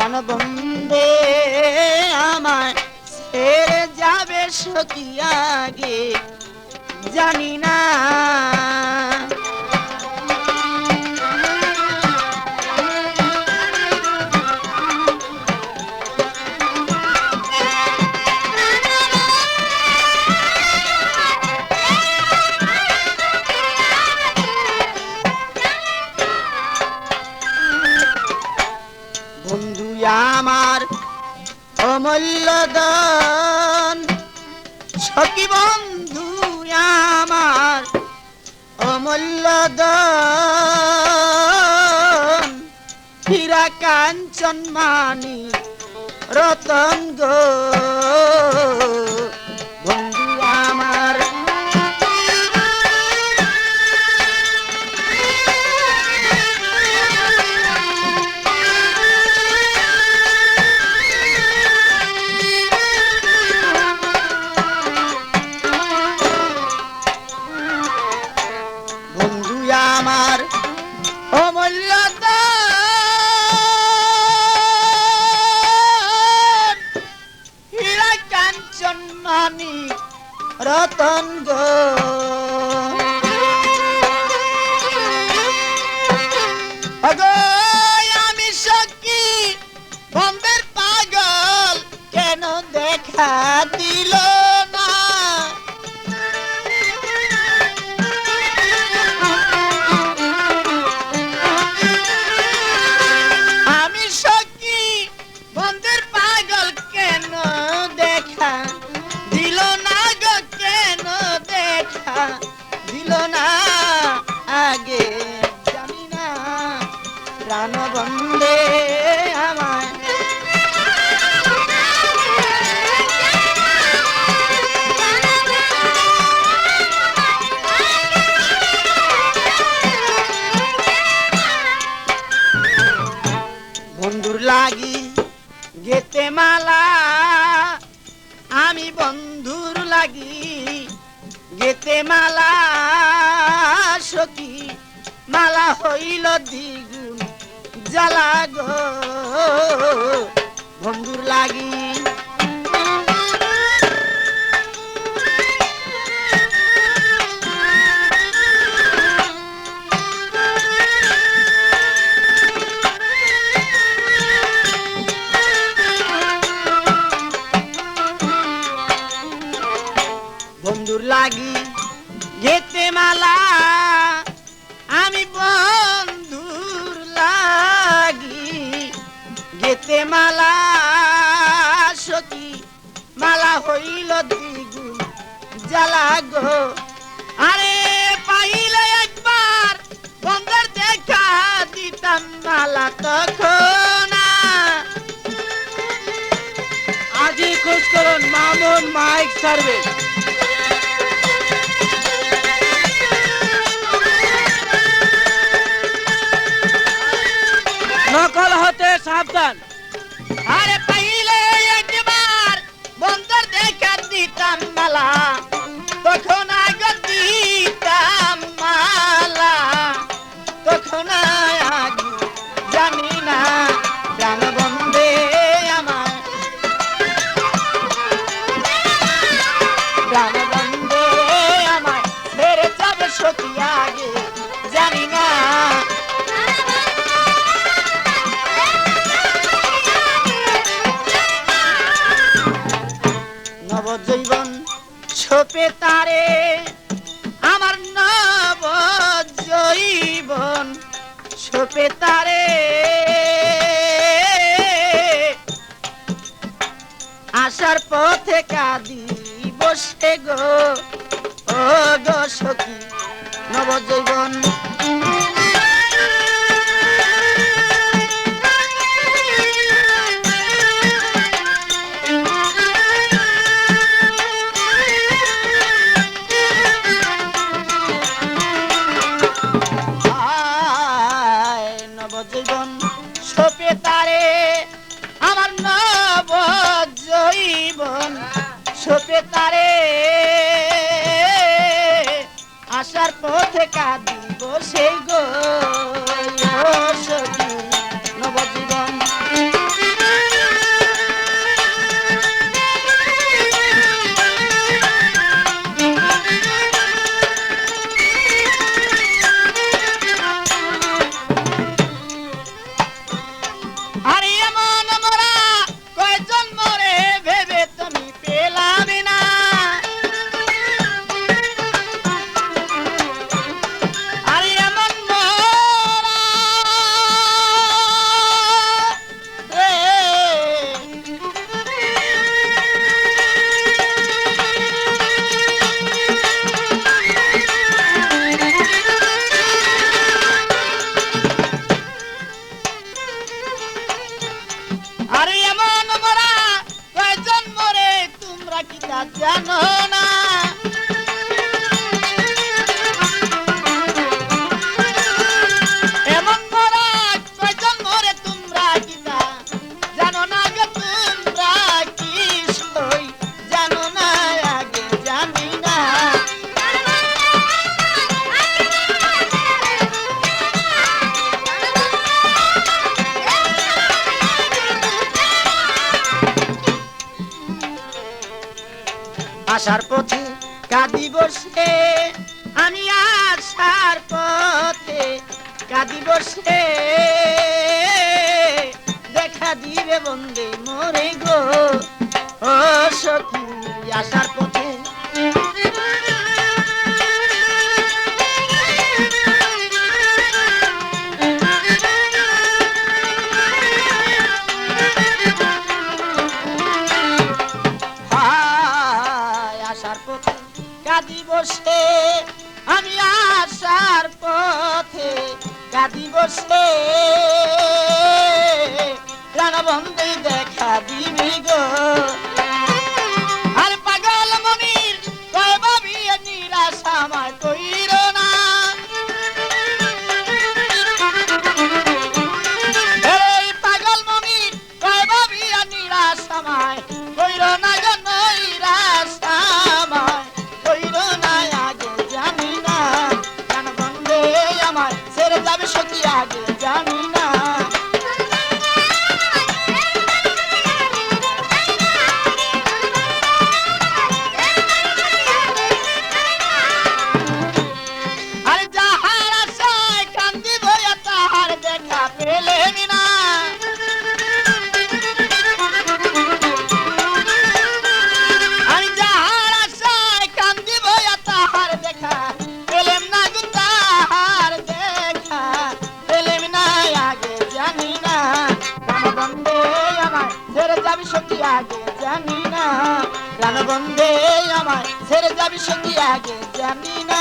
কেন বন্দে আমায় ছেড়ে যাবে সখী আগে। জানি না দান। সখী বন্ধু আমার অমূল্য দান। কাঞ্চন মানি রতন গো। গো লাগি গেতে মালা। আমি বন্ধুর লাগি গেতে মালা। সখী, মালা হইল দ্বিগুণ জ্বালা গো। বন্ধুর লাগি মালা সখী মালা হইল দ্বিগুণ জ্বালা গো। আরে পাইলে একবার বন্ধের দেখা দিতাম মালা তখন আজই খোঁজ করুন মামুন মাইক সার্ভিস নকল হতে সাবধান। দিতাম তারে। আমার নবজৈবন ছোপে তারে। আসার পথে কাঁদি বসে গো। ও গো সখী নবজৈবন তারে। আসার পথে কাঁদিব সেই গো। জানো না? আসার পথে কাঁদি বসে আমি আসার পথে কাঁদি বসে দেখা দিবে বন্দে মরে গো, ও সখী, আসার পথে আসার পথে কাঁদি বসতে আমি আসার পথে কাঁদি বসে প্রাণবন্ধে দেখা দিবি গো। লাগে জান আগে জানি না। প্রাণবন্ধে আমায় ছেড়ে যাবি সঙ্গী আগে জানি না।